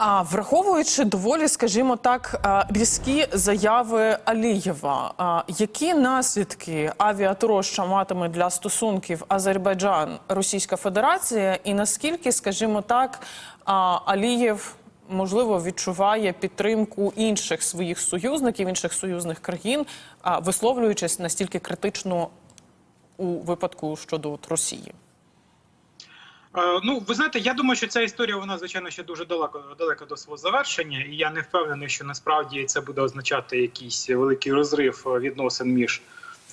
А враховуючи доволі, скажімо так, різкі заяви Алієва, які наслідки авіатроща матиме для стосунків Азербайджан Російська Федерація, і наскільки, скажімо так, Алієв можливо відчуває підтримку інших своїх союзників, інших союзних країн, висловлюючись настільки критично у випадку щодо Росії? Е, Ну, ви знаєте, я думаю, що ця історія вона звичайно ще дуже далеко далеко до свого завершення, і я не впевнений, що насправді це буде означати якийсь великий розрив е, відносин між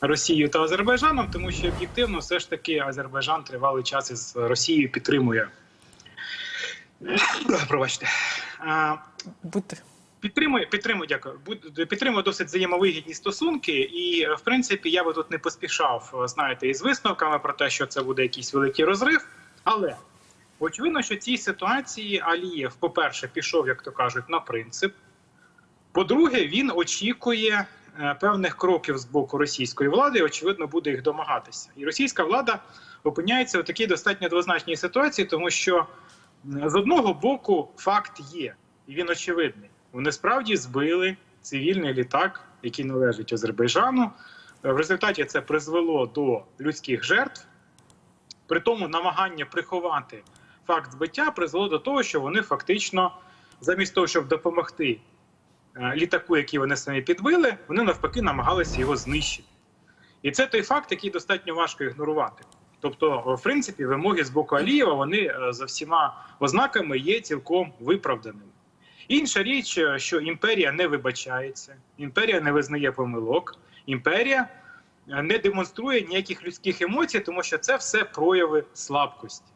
Росією та Азербайджаном, тому що об'єктивно все ж таки Азербайджан тривалий час із Росією підтримує. Пробачте. Е, Будьте. Підтримує, підтримує, дякую. Підтримує досить взаємовигідні стосунки, і в принципі я би тут не поспішав, знаєте, із висновками про те, що це буде якийсь великий розрив. Але очевидно, що в цій ситуації Алієв, по-перше, пішов, як то кажуть, на принцип. По-друге, він очікує е, певних кроків з боку російської влади, і, очевидно, буде їх домагатися. І російська влада опиняється у такій достатньо двозначній ситуації, тому що з одного боку факт є, і він очевидний. Вони справді збили цивільний літак, який належить Азербайджану. Е, В результаті це призвело до людських жертв. При тому намагання приховати факт збиття призвело до того, що вони фактично, замість того, щоб допомогти е, літаку, який вони самі підбили, вони навпаки намагалися його знищити. І це той факт, який достатньо важко ігнорувати. Тобто, в принципі, вимоги з боку Алієва вони е, за всіма ознаками є цілком виправданими. Інша річ, е, що імперія не вибачається, імперія не визнає помилок, імперія не демонструє ніяких людських емоцій, тому що це все прояви слабкості.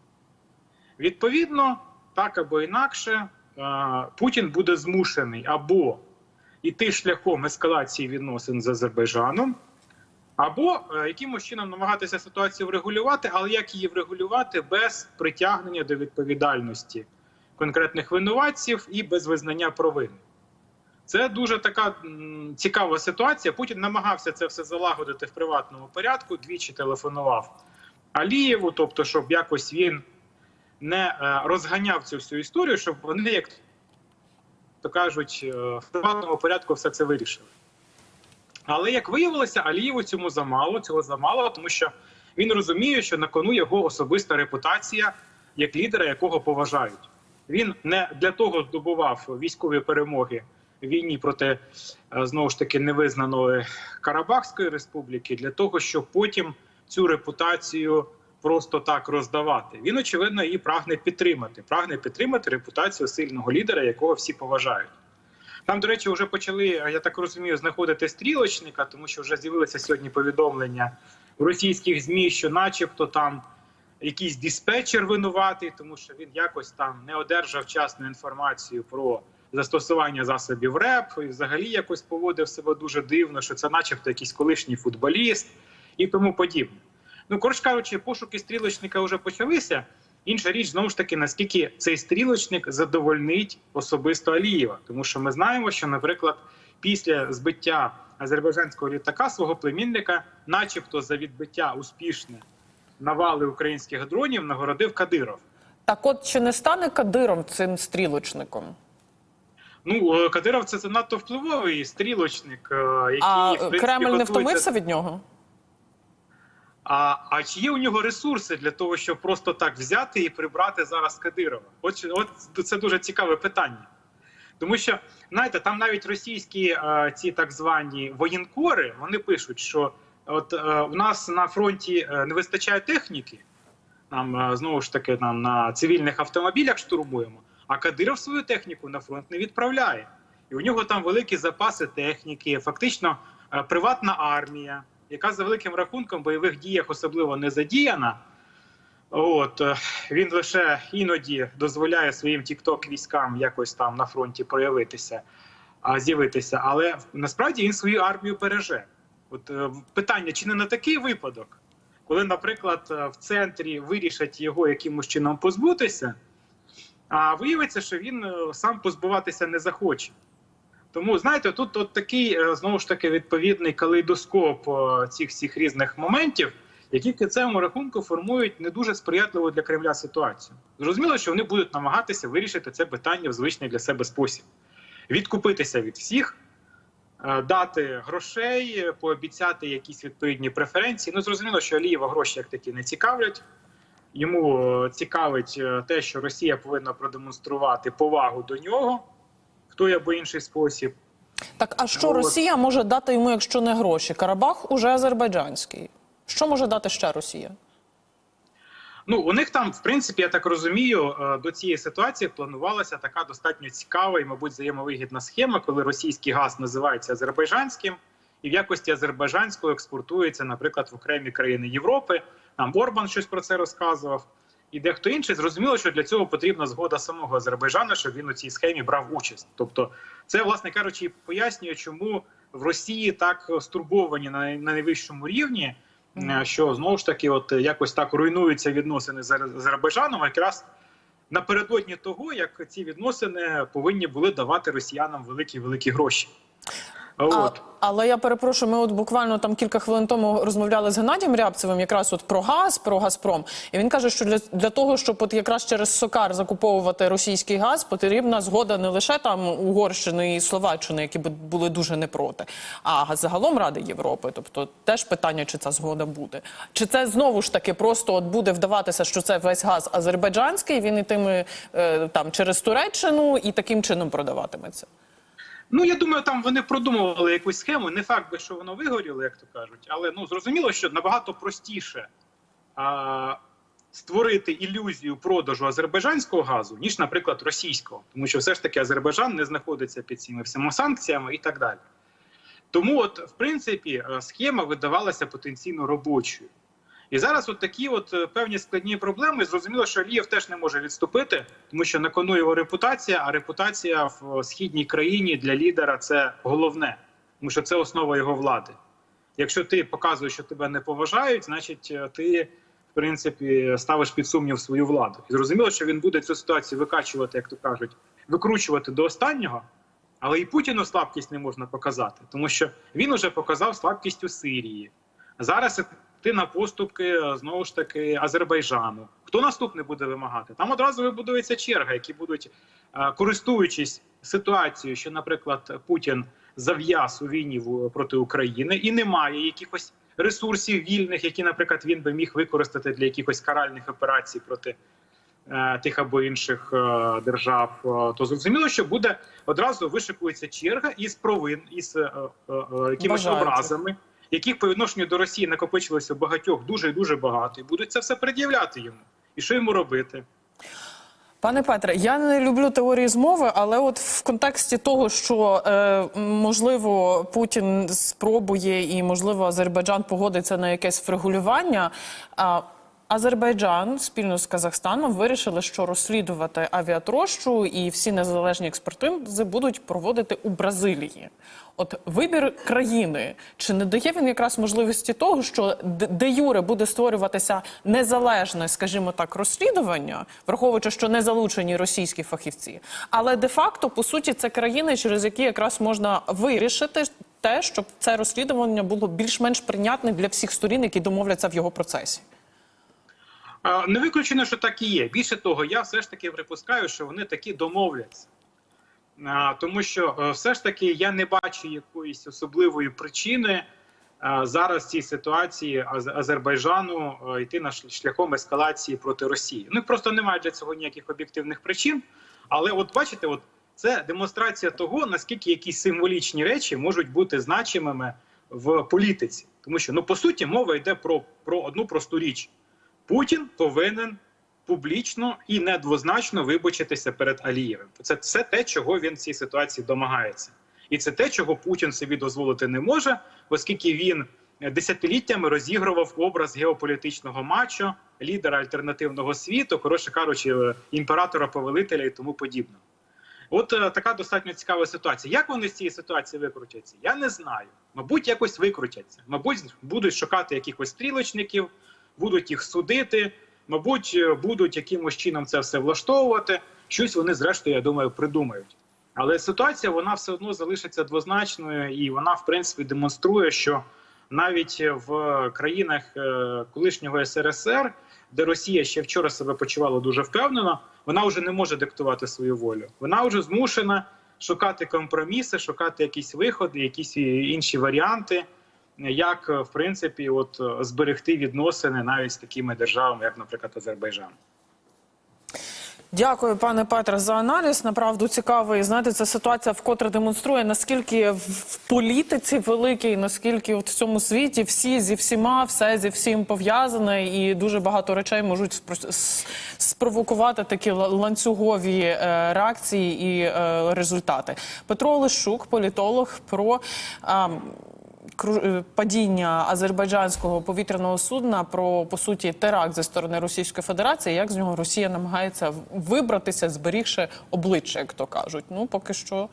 Відповідно, так або інакше, е, Путін буде змушений або йти шляхом ескалації відносин з Азербайджаном, або е, якимось чином намагатися ситуацію врегулювати, але як її врегулювати без притягнення до відповідальності конкретних винуватців і без визнання провини. Це дуже така цікава ситуація. Путін намагався це все залагодити в приватному порядку, двічі телефонував Алієву, тобто, щоб якось він не е, розганяв цю всю історію, щоб вони, як то кажуть, е, в приватному порядку все це вирішили. Але як виявилося, Алієву цьому замало, цього замало, тому що він розуміє, що на кону його особиста репутація як лідера, якого поважають. Він не для того здобував військові перемоги війні проти е, знову ж таки невизнаної Карабахської республіки, для того, щоб потім цю репутацію просто так роздавати. Він очевидно її прагне підтримати. Прагне підтримати репутацію сильного лідера, якого всі поважають. Там, до речі, вже почали, я так розумію, знаходити стрілочника, тому що вже з'явилися сьогодні повідомлення в російських змі, що, начебто, там якийсь диспетчер винуватий, тому що він якось там не одержав вчасну інформацію про застосування засобів РЕП, і взагалі якось поводив себе дуже дивно, що це, начебто, якийсь колишній футболіст і тому подібне. Ну, коротше кажучи, пошуки стрілочника вже почалися. Інша річ знову ж таки, наскільки цей стрілочник задовольнить особисто Алієва, тому що ми знаємо, що, наприклад, після збиття азербайджанського літака свого племінника, начебто за відбиття успішне навали українських дронів, нагородив Кадиров. Так, от чи не стане Кадиром цим стрілочником? Ну е, Кадиров це занадто впливовий стрілочник, е, який А в принципі, Кремль не втомився від нього? А, а чи є у нього ресурси для того, щоб просто так взяти і прибрати зараз Кадирова? От, от це дуже цікаве питання. Тому що, знаєте, там навіть російські е, ці так звані воєнкори вони пишуть, що от е, у нас на фронті не вистачає техніки. Нам знову ж таки нам на цивільних автомобілях штурмуємо, а Кадиров свою техніку на фронт не відправляє. І у нього там великі запаси техніки, фактично е, приватна армія, яка за великим рахунком в бойових діях особливо не задіяна. От е, він лише іноді дозволяє своїм тікток військам якось там на фронті проявитися, а з'явитися. Але насправді він свою армію береже. От е, питання: чи не на такий випадок, коли, наприклад, в центрі вирішать його якимось чином позбутися, а виявиться, що він е, сам позбуватися не захоче. Тому знаєте, тут от такий е, знову ж таки відповідний калейдоскоп е, цих всіх різних моментів. які кінцевому рахунку формують не дуже сприятливу для Кремля ситуацію. Зрозуміло, що вони будуть намагатися вирішити це питання в звичний для себе спосіб, відкупитися від всіх. Дати грошей, пообіцяти якісь відповідні преференції. Ну зрозуміло, що Алієва гроші як такі не цікавлять. Йому е, цікавить е, те, що Росія повинна продемонструвати повагу до нього в той або інший спосіб. Так, а що От. Росія може дати йому, якщо не гроші? Карабах уже азербайджанський. Що може дати ще Росія? Ну у них там, в принципі, я так розумію, е, до цієї ситуації планувалася така достатньо цікава і, мабуть, взаємовигідна схема, коли російський газ називається азербайджанським, і в якості азербайджанського експортується, наприклад, в окремі країни Європи. Там Орбан щось про це розказував. І дехто інший зрозуміло, що для цього потрібна згода самого Азербайджану, щоб він у цій схемі брав участь. Тобто, це, власне кажучи, пояснює, чому в Росії так стурбовані на, на найвищому рівні, е, що знову ж таки, от якось так руйнуються відносини з Азербайджаном, якраз напередодні того, як ці відносини повинні були давати росіянам великі великі гроші. А, От. але я перепрошую, ми от буквально там кілька хвилин тому розмовляли з Геннадієм Рябцевим якраз от про газ, про Газпром. І він каже, що для, для того, щоб от якраз через Сокар закуповувати російський газ, потрібна згода не лише там Угорщини і Словаччини, які б були дуже не проти, а загалом Ради Європи. Тобто теж питання, чи ця згода буде. Чи це знову ж таки просто от буде вдаватися, що це весь газ азербайджанський, він ітиме е, там через Туреччину і таким чином продаватиметься. Ну я думаю, там вони продумували якусь схему. Не факт би, що воно вигоріло, як то кажуть, але ну зрозуміло, що набагато простіше а, створити ілюзію продажу азербайджанського газу, ніж, наприклад, російського, тому що все ж таки Азербайджан не знаходиться під цими всіма санкціями і так далі. Тому, от, в принципі, е, схема видавалася потенційно робочою. І зараз от такі от е, певні складні проблеми. Зрозуміло, що Алієв теж не може відступити, тому що на кону його репутація, а репутація в східній країні для лідера це головне, тому що це основа його влади. Якщо ти показуєш, що тебе не поважають, значить е, ти в принципі ставиш під сумнів свою владу. І зрозуміло, що він буде цю ситуацію викачувати, як то кажуть, викручувати до останнього. Але і Путіну слабкість не можна показати, тому що він уже показав слабкість у Сирії. Зараз ти на поступки знову ж таки Азербайджану. Хто наступний буде вимагати? Там одразу вибудується черга, які будуть, е, користуючись ситуацією, що, наприклад, Путін зав'яз у війні проти України і немає якихось ресурсів вільних, які, наприклад, він би міг використати для якихось каральних операцій проти е, тих або інших е, держав, то зрозуміло, що буде одразу вишикується черга із провин, із якимись образами, яких по відношенню до Росії накопичилося багатьох дуже і дуже багато, і будуть це все пред'являти йому. І що йому робити? Пане Петре, я не люблю теорії змови, але от в контексті того, що е, можливо Путін спробує і можливо Азербайджан погодиться на якесь врегулювання. А Азербайджан спільно з Казахстаном вирішили, що розслідувати авіатрощу і всі незалежні експертизи будуть проводити у Бразилії. От вибір країни чи не дає він якраз можливості того, що де юре буде створюватися незалежне, скажімо так, розслідування, враховуючи, що не залучені російські фахівці, але де-факто по суті це країни, через які якраз можна вирішити те, щоб це розслідування було більш-менш прийнятне для всіх сторін, які домовляться в його процесі. Не виключено, що так і є. Більше того, я все ж таки припускаю, що вони таки домовляться. Тому що е, все ж таки я не бачу якоїсь особливої причини е, зараз цій ситуації Азербайджану е, йти на шляхом ескалації проти Росії. Ну просто немає для цього ніяких об'єктивних причин. Але от бачите, от це демонстрація того, наскільки якісь символічні речі можуть бути значимими в політиці. Тому що ну по суті мова йде про, про одну просту річ. Путін повинен публічно і недвозначно вибачитися перед Алієвим. Це все те, чого він в цій ситуації домагається, і це те, чого Путін собі дозволити не може, оскільки він десятиліттями розігрував образ геополітичного мачо, лідера альтернативного світу, коротше кажучи, імператора повелителя і тому подібне. От е, така достатньо цікава ситуація. Як вони з цієї ситуації викрутяться? Я не знаю. Мабуть, якось викрутяться. Мабуть, будуть шукати якихось стрілочників, будуть їх судити, мабуть, е, будуть якимось чином це все влаштовувати. Щось вони, зрештою, я думаю, придумають. Але ситуація вона все одно залишиться двозначною, і вона, в принципі, демонструє, що навіть в країнах е, колишнього СРСР, де Росія ще вчора себе почувала дуже впевнено, вона вже не може диктувати свою волю. Вона вже змушена шукати компроміси, шукати якісь виходи, якісь інші варіанти, як е, в принципі, от е, зберегти відносини навіть з такими державами, як, наприклад, Азербайджан. Дякую, пане Петре, за аналіз. Направду цікавий. Знаєте, ця ситуація вкотре демонструє, наскільки в- політиці великій, наскільки в цьому світі всі зі всіма, все зі всім пов'язане, і дуже багато речей можуть спро- спровокувати такі ланцюгові е, реакції і результати. Петро Олещук, політолог, про. Е, падіння азербайджанського повітряного судна про по суті теракт зі сторони Російської Федерації. Як з нього Росія намагається вибратися, зберігши обличчя, як то кажуть. Ну поки що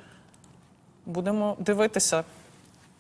будемо дивитися.